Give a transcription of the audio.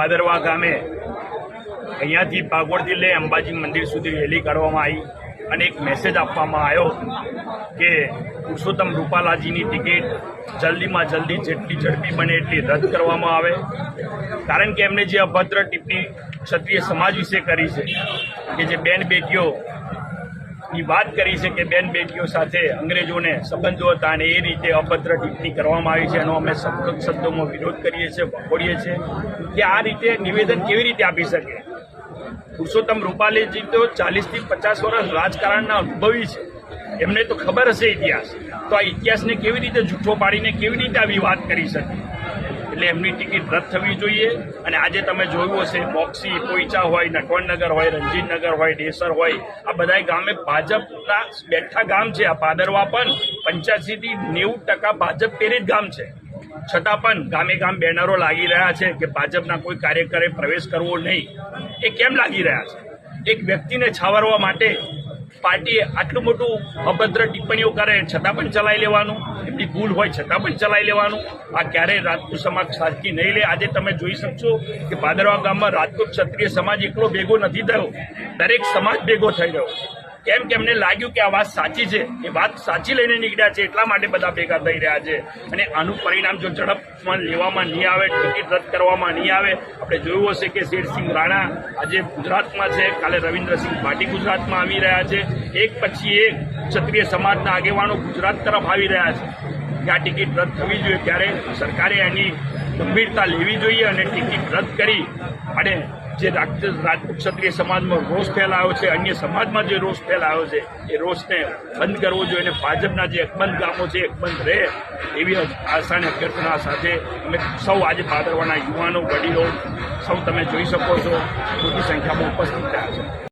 ભાદરવા ગામે અહીંયાથી પાગોળથી લઈ અંબાજી મંદિર સુધી રેલી કાઢવામાં આવી અને એક મેસેજ આપવામાં આવ્યો કે પુરુષોત્તમ રૂપાલાજીની ટિકિટ જલ્દીમાં જલ્દી જેટલી ઝડપી બને એટલી રદ કરવામાં આવે. કારણ કે એમને જે અભદ્ર ટિપ્પણી ક્ષત્રિય સમાજ વિશે કરી છે કે જે બેન બેટીઓ ની વાત કરી છે કે બેન બેટીઓ સાથે અંગ્રેજોને સંબંધો હતા અને એ રીતે અભદ્ર ટિપ્પણી કરવામાં આવી છે, એનો અમે સખત શબ્દોમાં વિરોધ કરીએ છીએ, વખોડીએ છીએ કે આ રીતે નિવેદન કેવી રીતે આપી શકે? પુરુષોત્તમ રૂપાલીજી તો ચાલીસથી પચાસ વર્ષ રાજકારણના અનુભવી છે. એમને તો ખબર હશે ઇતિહાસ. તો આ ઇતિહાસને કેવી રીતે જૂઠો પાડીને કેવી રીતે આવી વાત કરી શકે? એટલે એમની ટિકિટ રદ થવી જોઈએ. અને આજે તમે જોયું હશે, બોક્સી, પોઈચા હોય નટવણનગર હોય રંજીતનગર હોય, ડેસર હોય, આ બધા ગામે ભાજપના બેઠા ગામ છે, આ પાદરવા પણ પંચ્યાસીથી નેવું ટકા ભાજપ પ્રેરિત ગામ છે. છતાં પણ ગામે ગામ બેનરો લાગી રહ્યા છે કે ભાજપના કોઈ કાર્યકરે પ્રવેશ કરવો નહીં. એ કેમ લાગી રહ્યા છે? એક વ્યક્તિને છાવરવા માટે પાર્ટીએ આટલું મોટું અભદ્ર ટિપ્પણીઓ કરે છતાં પણ ચલાવી લેવાનું, એમની ભૂલ હોય છતાં પણ ચલાવી લેવાનું, આ ક્યારેય રાજપૂત સમાજ સાચી નહીં લે. આજે તમે જોઈ શકશો કે ભાદરવા ગામમાં રાજપૂત ક્ષત્રિય સમાજ એકલો ભેગો નથી થયો. દરેક સમાજ ભેગો થઈ ગયો કેમ કે એમને લાગ્યું કે આ વાત સાચી છે. એ વાત સાચી લઈને નીકળ્યા છે, એટલા માટે બધા ભેગા થઈ રહ્યા છે. અને આનું પરિણામ જો ઝડપમાં લેવામાં નહીં આવે, ટિકિટ રદ કરવામાં નહીં આવે, આપણે જોયું હશે કે શેરસિંહ રાણા આજે ગુજરાતમાં છે, કાલે રવિન્દ્રસિંહ પાટી ગુજરાતમાં આવી રહ્યા છે. એક પછી એક ક્ષત્રિય સમાજના આગેવાનો ગુજરાત તરફ આવી રહ્યા છે. કે આ ટિકિટ રદ થવી જોઈએ, ત્યારે સરકારે એની ગંભીરતા લેવી જોઈએ અને ટિકિટ રદ કરી. અને જે રાજપૂત ક્ષત્રિય સમાજમાં રોષ ફેલાયો છે, અન્ય સમાજમાં જે રોષ ફેલાયો છે, એ રોષને બંધ કરવો જોઈએ અને ભાજપના જે અકબંધ ગામો છે અકબંધ રહે એવી આશા અને અભ્યર્થના સાથે અમે સૌ આજે ભાદરવાના યુવાનો, વડીલો, સૌ તમે જોઈ શકો છો, મોટી સંખ્યામાં ઉપસ્થિત થયા છે.